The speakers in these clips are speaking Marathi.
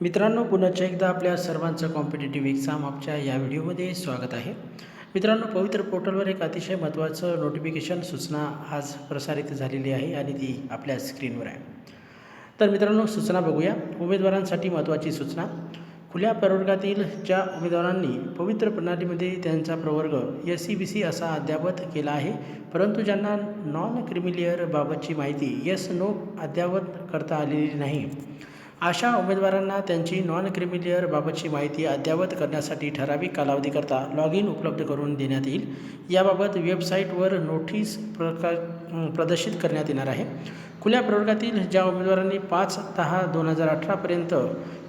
मित्रांनो पुन्हा एकदा आपल्या सर्वांचं कॉम्पिटेटिव्ह एक्झाम आपच्या या व्हिडिओमध्ये स्वागत आहे. मित्रांनो पवित्र पोर्टलवर एक अतिशय महत्त्वाचं नोटिफिकेशन सूचना आज प्रसारित झालेली आहे आणि ती आपल्या स्क्रीनवर आहे. तर मित्रांनो सूचना बघूया. उमेदवारांसाठी महत्त्वाची सूचना. खुल्या प्रवर्गातील ज्या उमेदवारांनी पवित्र प्रणालीमध्ये त्यांचा प्रवर्ग एस सी बी सी असा अद्यावत केला आहे परंतु ज्यांना नॉन क्रिमिलियरबाबतची माहिती येस नो अद्यावत करता आलेली नाही अशा उमेदवारांना त्यांची नॉन क्रिमिलियर बाबतची माहिती अद्ययावत करण्यासाठी ठराविक कालावधीकरता लॉग इन उपलब्ध करून देण्यात येईल. याबाबत वेबसाईटवर नोटीस प्रका प्रदर्शित करण्यात येणार आहे. खुल्या प्रवर्गातील ज्या उमेदवारांनी पाच दहा दोन हजार अठरापर्यंत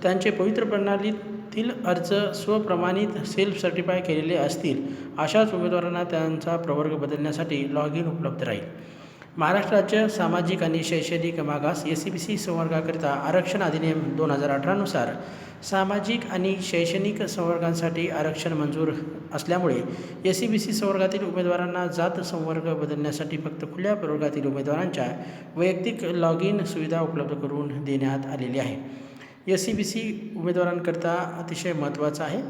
त्यांचे पवित्र प्रणालीतील अर्ज स्वप्रमाणित सेल्फ सर्टिफाय केलेले असतील अशाच उमेदवारांना त्यांचा प्रवर्ग बदलण्यासाठी लॉग इन उपलब्ध राहील. महाराष्ट्र राज्य सामाजिक आणि शैक्षणिक मागास एस सी बी सी संवर्गाकरिता आरक्षण अधिनियम दोन हजार अठरानुसार सामाजिक आणि शैक्षणिक संवर्गांसाठी आरक्षण मंजूर असल्यामुळे एस सी बी सी संवर्गातील उमेदवारांना जात संवर्ग बदलण्यासाठी फक्त खुल्या प्रवर्गातील उमेदवारांच्या वैयक्तिक लॉग इन सुविधा उपलब्ध करून देण्यात आलेली आहे. एस सी बी सी उमेदवारांकरता अतिशय महत्त्वाचं आहे.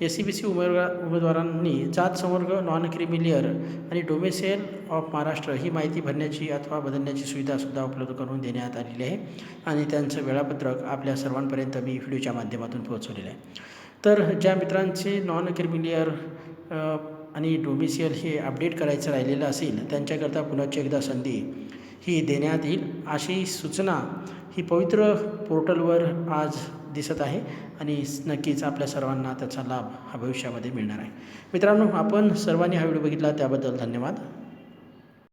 एस सी बी सी उमेदवार उमेदवारांनी जात संवर्ग नॉन क्रिमिलियर आणि डोमेसेल ऑफ महाराष्ट्र ही माहिती भरण्याची अथवा बदलण्याची सुविधासुद्धा उपलब्ध करून देण्यात आलेली आहे. आणि त्यांचं वेळापत्रक आपल्या सर्वांपर्यंत मी व्हिडिओच्या माध्यमातून पोहोचवलेलं आहे. तर ज्या मित्रांचे नॉन क्रिमिलियर आणि डोमेसियल हे अपडेट करायचं राहिलेलं असेल त्यांच्याकरता पुन्हा एकदा संधी ही देण्यात येईल अशी सूचना ही पवित्र पोर्टलवर आज दिसत आहे आणि नक्कीच आपल्या सर्वांना त्याचा लाभ हा भविष्यामध्ये मिळणार आहे. मित्रांनो आपण सर्वांनी हा व्हिडिओ बघितला त्याबद्दल धन्यवाद.